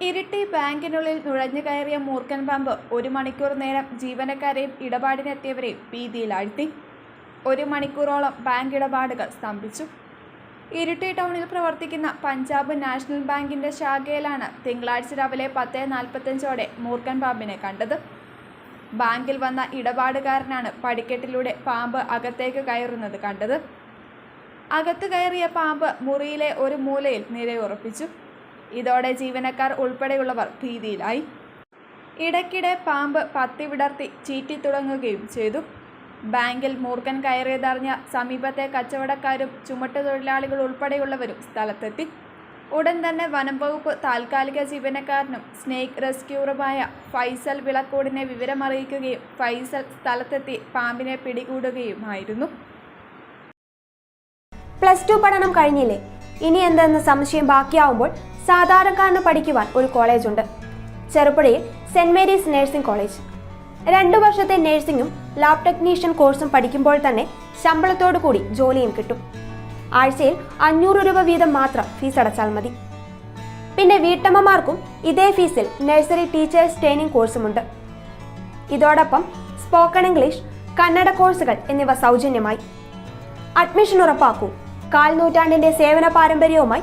ഇരിട്ടി ബാങ്കിനുള്ളിൽ നുഴഞ്ഞു കയറിയ മൂർഖൻ പാമ്പ് ഒരു മണിക്കൂർ നേരം ജീവനക്കാരെയും ഇടപാടിനെത്തിയവരെയും ഭീതിയിലാഴ്ത്തി. ഒരു മണിക്കൂറോളം ബാങ്ക് ഇടപാടുകൾ സ്തംഭിച്ചു. ഇരിട്ടി ടൗണിൽ പ്രവർത്തിക്കുന്ന പഞ്ചാബ് നാഷണൽ ബാങ്കിന്റെ ശാഖയിലാണ് തിങ്കളാഴ്ച രാവിലെ പത്ത് നാൽപ്പത്തഞ്ചോടെ മൂർഖൻ പാമ്പിനെ കണ്ടത്. ബാങ്കിൽ വന്ന ഇടപാടുകാരനാണ് പടിക്കെട്ടിലൂടെ പാമ്പ് അകത്തേക്ക് കയറുന്നത് കണ്ടത്. അകത്ത് കയറിയ പാമ്പ് മുറിയിലെ ഒരു മൂലയിൽ നിലയുറപ്പിച്ചു. ഇതോടെ ജീവനക്കാർ ഉൾപ്പെടെയുള്ളവർ ഭീതിയിലായി. ഇടയ്ക്കിടെ പാമ്പ് പത്തി വിടർത്തി ചീറ്റിത്തുടങ്ങുകയും ചെയ്തു. ബാങ്കിൽ മൂർഖൻ കയറിയതറിഞ്ഞ സമീപത്തെ കച്ചവടക്കാരും ചുമട്ടുതൊഴിലാളികൾ ഉൾപ്പെടെയുള്ളവരും സ്ഥലത്തെത്തി. ഉടൻ തന്നെ വനം വകുപ്പ് താൽക്കാലിക ജീവനക്കാരനും സ്നേക്ക് റെസ്ക്യൂറുമായ ഫൈസൽ വിളക്കോടിനെ വിവരമറിയിക്കുകയും ഫൈസൽ സ്ഥലത്തെത്തി പാമ്പിനെ പിടികൂടുകയുമായിരുന്നു. പ്ലസ് ടു പഠനം കഴിഞ്ഞില്ലേ? ഇനി എന്തെന്ന് സംശയം ബാക്കിയാവുമ്പോൾ സാധാരണക്കാരന് പഠിക്കുവാൻ ഒരു കോളേജുണ്ട്. ചെറുപ്പുഴയിൽ സെന്റ് മേരീസ് നഴ്സിംഗ് കോളേജ്. രണ്ടു വർഷത്തെ നഴ്സിംഗും ലാബ് ടെക്നീഷ്യൻ കോഴ്സും പഠിക്കുമ്പോൾ തന്നെ ശമ്പളത്തോടു കൂടി ജോലിയും കിട്ടും. ആഴ്ചയിൽ അഞ്ഞൂറ് രൂപ വീതം മാത്രം ഫീസ് അടച്ചാൽ മതി. പിന്നെ വീട്ടമ്മമാർക്കും ഇതേ ഫീസിൽ നഴ്സറി ടീച്ചേഴ്സ് ട്രെയിനിങ് കോഴ്സുമുണ്ട്. ഇതോടൊപ്പം സ്പോക്കൺ ഇംഗ്ലീഷ് കന്നഡ കോഴ്സുകൾ എന്നിവ സൗജന്യമായി. അഡ്മിഷൻ ഉറപ്പാക്കൂ. കാൽ നൂറ്റാണ്ടിന്റെ സേവന പാരമ്പര്യവുമായി